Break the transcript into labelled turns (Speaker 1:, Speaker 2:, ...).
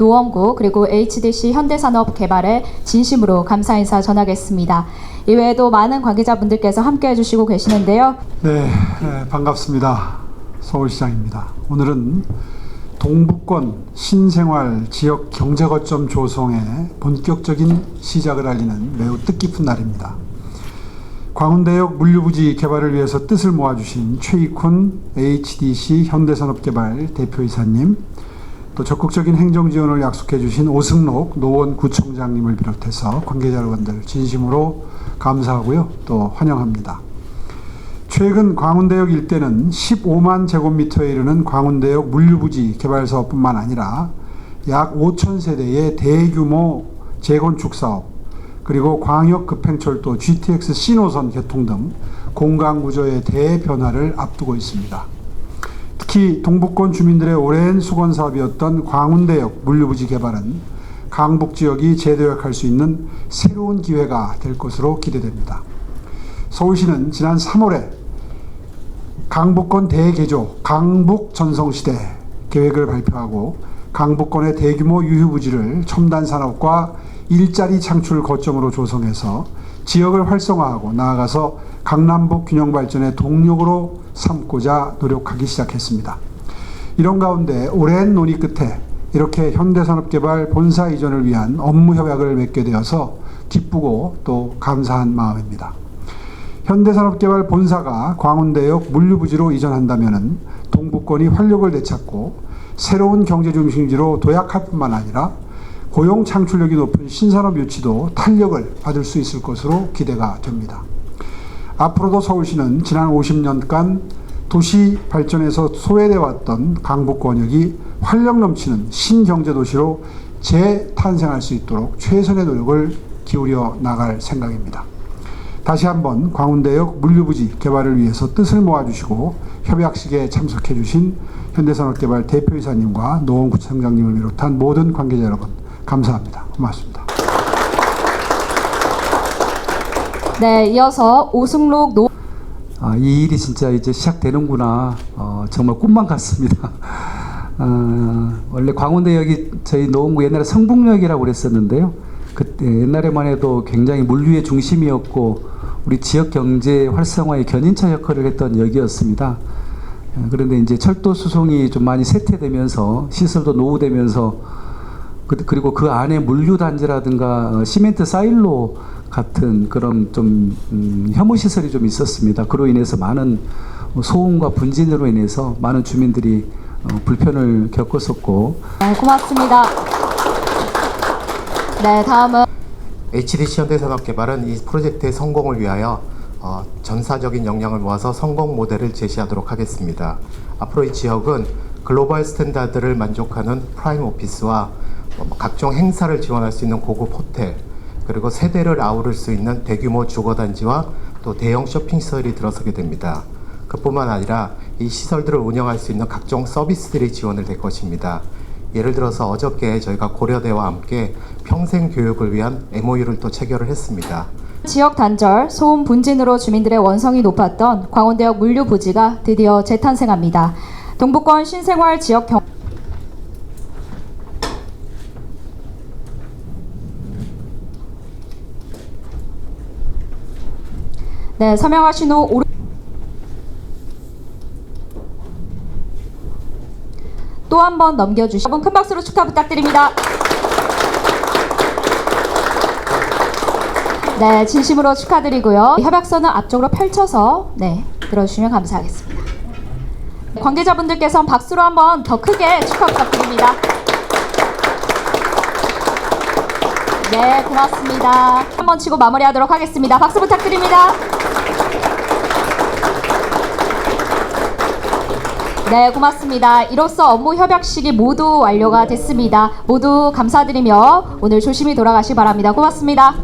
Speaker 1: 노원구 그리고 HDC 현대산업개발에 진심으로 감사 인사 전하겠습니다. 이외에도 많은 관계자분들께서 함께해 주시고 계시는데요.
Speaker 2: 네, 에, 반갑습니다. 서울시장입니다. 오늘은 동북권 신생활 지역 경제 거점 조성의 본격적인 시작을 알리는 매우 뜻깊은 날입니다. 광운대역 물류부지 개발을 위해서 뜻을 모아주신 최익훈 HDC 현대산업개발 대표이사님, 또 적극적인 행정 지원을 약속해 주신 오승록 노원구청장님을 비롯해서 관계자 여러분들 진심으로 감사하고요, 또 환영합니다. 최근 광운대역 일대는 15만 제곱미터에 이르는 광운대역 물류부지 개발 사업뿐만 아니라 약 5천 세대의 대규모 재건축 사업, 그리고 광역 급행철도 GTX 신호선 개통 등 공간 구조의 대변화를 앞두고 있습니다. 특히 동북권 주민들의 오랜 수건 사업이었던 광운대역 물류부지 개발은 강북 지역이 재도약할 수 있는 새로운 기회가 될 것으로 기대됩니다. 서울시는 지난 3월에 강북권 대개조 강북 전성시대 계획을 발표하고 강북권의 대규모 유휴부지를 첨단 산업과 일자리 창출 거점으로 조성해서 지역을 활성화하고 나아가서 강남북 균형 발전의 동력으로 삼고자 노력하기 시작했습니다. 이런 가운데 오랜 논의 끝에 이렇게 현대산업개발 본사 이전을 위한 업무 협약을 맺게 되어서 기쁘고 또 감사한 마음입니다. 현대산업개발 본사가 광운대역 물류부지로 이전한다면 동북권이 활력을 되찾고 새로운 경제 중심지로 도약할 뿐만 아니라 고용 창출력이 높은 신산업 유치도 탄력을 받을 수 있을 것으로 기대가 됩니다. 앞으로도 서울시는 지난 50년간 도시 발전에서 소외돼 왔던 강북 권역이 활력 넘치는 신경제 도시로 재탄생할 수 있도록 최선의 노력을 기울여 나갈 생각입니다. 다시 한번 광운대역 물류부지 개발을 위해서 뜻을 모아주시고 협약식에 참석해 주신 현대산업개발 대표이사님과 노원구청장님을 비롯한 모든 관계자 여러분 감사합니다. 고맙습니다.
Speaker 1: 네, 이어서 오승록 노
Speaker 3: 아, 이 일이 진짜 이제 시작되는구나. 어, 정말 꿈만 같습니다. 어, 원래 광운대역이 저희 노원구 옛날에 성북역이라고 그랬었는데요. 그때 옛날에만 해도 굉장히 물류의 중심이었고 우리 지역 경제 활성화의 견인차 역할을 했던 역이었습니다. 어, 그런데 이제 철도 수송이 좀 많이 쇠퇴되면서 시설도 노후되면서 그- 그리고 그 안에 물류 단지라든가 어, 시멘트 사일로 같은 그런 좀 음, 혐오 시설이 좀 있었습니다. 그로 인해서 많은 소음과 분진으로 인해서 많은 주민들이 어, 불편을 겪었었고
Speaker 1: 네, 고맙습니다. 네, 다음은
Speaker 4: HDC 현대산업개발은 이 프로젝트의 성공을 위하여 어, 전사적인 역량을 모아서 성공 모델을 제시하도록 하겠습니다. 앞으로 이 지역은 글로벌 스탠다드를 만족하는 프라임 오피스와 어, 각종 행사를 지원할 수 있는 고급 호텔, 그리고 세대를 아우를 수 있는 대규모 주거단지와 또 대형 쇼핑시설이 들어서게 됩니다. 그뿐만 아니라 이 시설들을 운영할 수 있는 각종 서비스들이 지원을 될 것입니다. 예를 들어서 어저께 저희가 고려대와 함께 평생 교육을 위한 MOU를 또 체결을 했습니다.
Speaker 1: 지역 단절, 소음 분진으로 주민들의 원성이 높았던 광운대역 물류 부지가 드디어 재탄생합니다. 동북권 신생활 지역 경 네, 서명하신 후 오른 또한 번 넘겨주시 여러분 큰 박수로 축하 부탁드립니다. 네, 진심으로 축하드리고요. 협약서는 앞쪽으로 펼쳐서 네 들어주시면 감사하겠습니다. 관계자분들께서 박수로 한번 더 크게 축하 부탁드립니다. 네, 고맙습니다. 한 번 치고 마무리하도록 하겠습니다. 박수 부탁드립니다. 네, 고맙습니다. 이로써 업무 협약식이 모두 완료가 됐습니다. 모두 감사드리며 오늘 조심히 돌아가시 바랍니다. 고맙습니다.